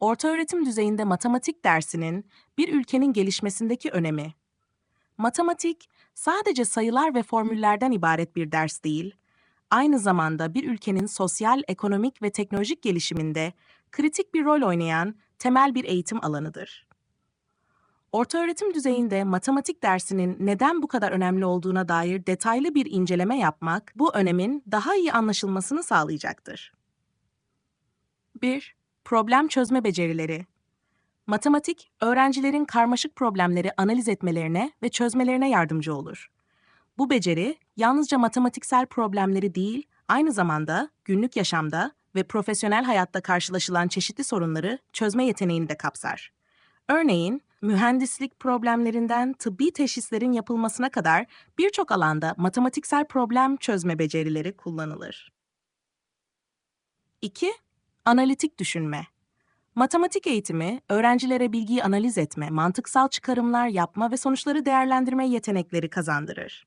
Ortaöğretim düzeyinde matematik dersinin bir ülkenin gelişmesindeki önemi. Matematik sadece sayılar ve formüllerden ibaret bir ders değil, aynı zamanda bir ülkenin sosyal, ekonomik ve teknolojik gelişiminde kritik bir rol oynayan temel bir eğitim alanıdır. Ortaöğretim düzeyinde matematik dersinin neden bu kadar önemli olduğuna dair detaylı bir inceleme yapmak bu önemin daha iyi anlaşılmasını sağlayacaktır. 1. Problem çözme becerileri. Matematik, öğrencilerin karmaşık problemleri analiz etmelerine ve çözmelerine yardımcı olur. Bu beceri, yalnızca matematiksel problemleri değil, aynı zamanda günlük yaşamda ve profesyonel hayatta karşılaşılan çeşitli sorunları çözme yeteneğini de kapsar. Örneğin, mühendislik problemlerinden tıbbi teşhislerin yapılmasına kadar birçok alanda matematiksel problem çözme becerileri kullanılır. 2. Analitik düşünme. Matematik eğitimi, öğrencilere bilgiyi analiz etme, mantıksal çıkarımlar yapma ve sonuçları değerlendirme yetenekleri kazandırır.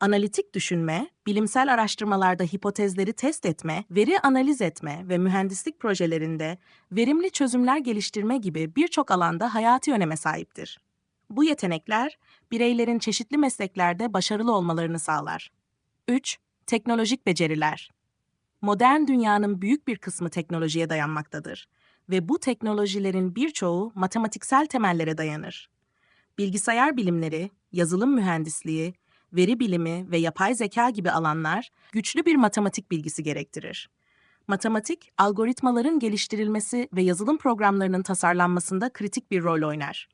Analitik düşünme, bilimsel araştırmalarda hipotezleri test etme, veri analiz etme ve mühendislik projelerinde verimli çözümler geliştirme gibi birçok alanda hayati öneme sahiptir. Bu yetenekler, bireylerin çeşitli mesleklerde başarılı olmalarını sağlar. 3. Teknolojik beceriler. Modern dünyanın büyük bir kısmı teknolojiye dayanmaktadır ve bu teknolojilerin birçoğu matematiksel temellere dayanır. Bilgisayar bilimleri, yazılım mühendisliği, veri bilimi ve yapay zeka gibi alanlar güçlü bir matematik bilgisi gerektirir. Matematik, algoritmaların geliştirilmesi ve yazılım programlarının tasarlanmasında kritik bir rol oynar.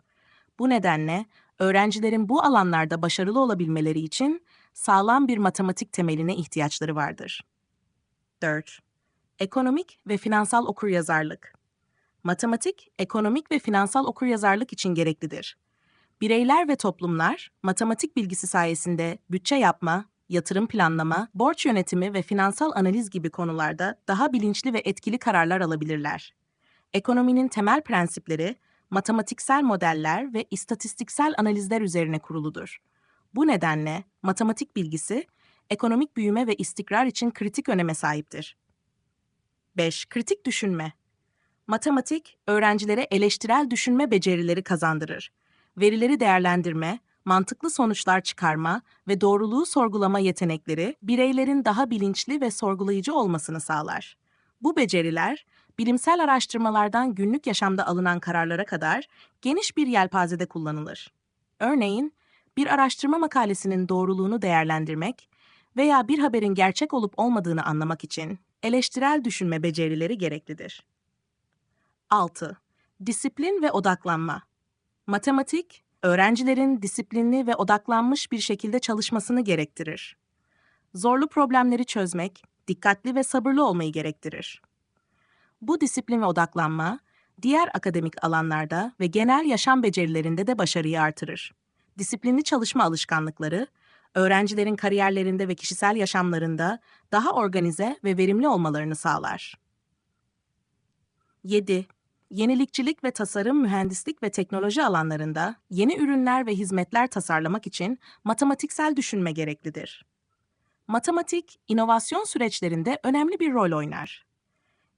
Bu nedenle öğrencilerin bu alanlarda başarılı olabilmeleri için sağlam bir matematik temeline ihtiyaçları vardır. 4. Ekonomik ve finansal okuryazarlık. Matematik, ekonomik ve finansal okuryazarlık için gereklidir. Bireyler ve toplumlar matematik bilgisi sayesinde bütçe yapma, yatırım planlama, borç yönetimi ve finansal analiz gibi konularda daha bilinçli ve etkili kararlar alabilirler. Ekonominin temel prensipleri matematiksel modeller ve istatistiksel analizler üzerine kuruludur. Bu nedenle matematik bilgisi ekonomik büyüme ve istikrar için kritik öneme sahiptir. 5. Kritik düşünme. Matematik, öğrencilere eleştirel düşünme becerileri kazandırır. Verileri değerlendirme, mantıklı sonuçlar çıkarma ve doğruluğu sorgulama yetenekleri bireylerin daha bilinçli ve sorgulayıcı olmasını sağlar. Bu beceriler, bilimsel araştırmalardan günlük yaşamda alınan kararlara kadar geniş bir yelpazede kullanılır. Örneğin, bir araştırma makalesinin doğruluğunu değerlendirmek veya bir haberin gerçek olup olmadığını anlamak için eleştirel düşünme becerileri gereklidir. 6. Disiplin ve odaklanma. Matematik, öğrencilerin disiplinli ve odaklanmış bir şekilde çalışmasını gerektirir. Zorlu problemleri çözmek, dikkatli ve sabırlı olmayı gerektirir. Bu disiplin ve odaklanma, diğer akademik alanlarda ve genel yaşam becerilerinde de başarıyı artırır. Disiplinli çalışma alışkanlıkları, öğrencilerin kariyerlerinde ve kişisel yaşamlarında daha organize ve verimli olmalarını sağlar. 7. Yenilikçilik ve tasarım, mühendislik ve teknoloji alanlarında yeni ürünler ve hizmetler tasarlamak için matematiksel düşünme gereklidir. Matematik, inovasyon süreçlerinde önemli bir rol oynar.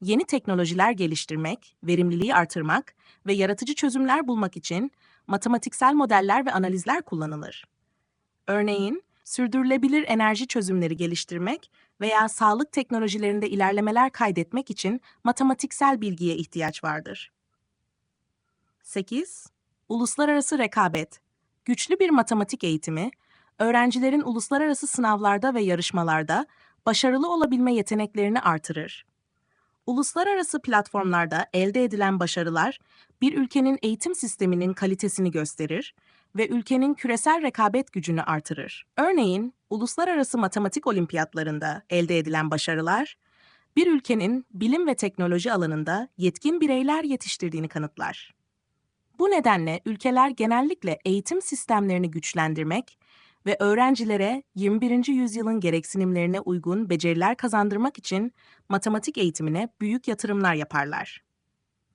Yeni teknolojiler geliştirmek, verimliliği artırmak ve yaratıcı çözümler bulmak için matematiksel modeller ve analizler kullanılır. Örneğin, sürdürülebilir enerji çözümleri geliştirmek veya sağlık teknolojilerinde ilerlemeler kaydetmek için matematiksel bilgiye ihtiyaç vardır. 8. Uluslararası rekabet. Güçlü bir matematik eğitimi, öğrencilerin uluslararası sınavlarda ve yarışmalarda başarılı olabilme yeteneklerini artırır. Uluslararası platformlarda elde edilen başarılar, bir ülkenin eğitim sisteminin kalitesini gösterir ve ülkenin küresel rekabet gücünü artırır. Örneğin, uluslararası matematik olimpiyatlarında elde edilen başarılar, bir ülkenin bilim ve teknoloji alanında yetkin bireyler yetiştirdiğini kanıtlar. Bu nedenle ülkeler genellikle eğitim sistemlerini güçlendirmek ve öğrencilere 21. yüzyılın gereksinimlerine uygun beceriler kazandırmak için matematik eğitimine büyük yatırımlar yaparlar.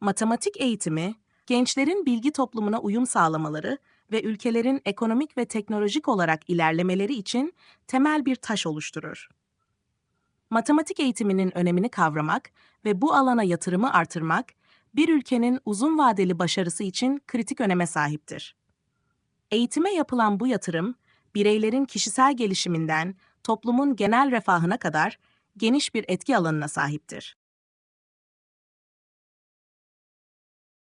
Matematik eğitimi, gençlerin bilgi toplumuna uyum sağlamaları ve ülkelerin ekonomik ve teknolojik olarak ilerlemeleri için temel bir taş oluşturur. Matematik eğitiminin önemini kavramak ve bu alana yatırımı artırmak, bir ülkenin uzun vadeli başarısı için kritik öneme sahiptir. Eğitime yapılan bu yatırım, bireylerin kişisel gelişiminden toplumun genel refahına kadar geniş bir etki alanına sahiptir.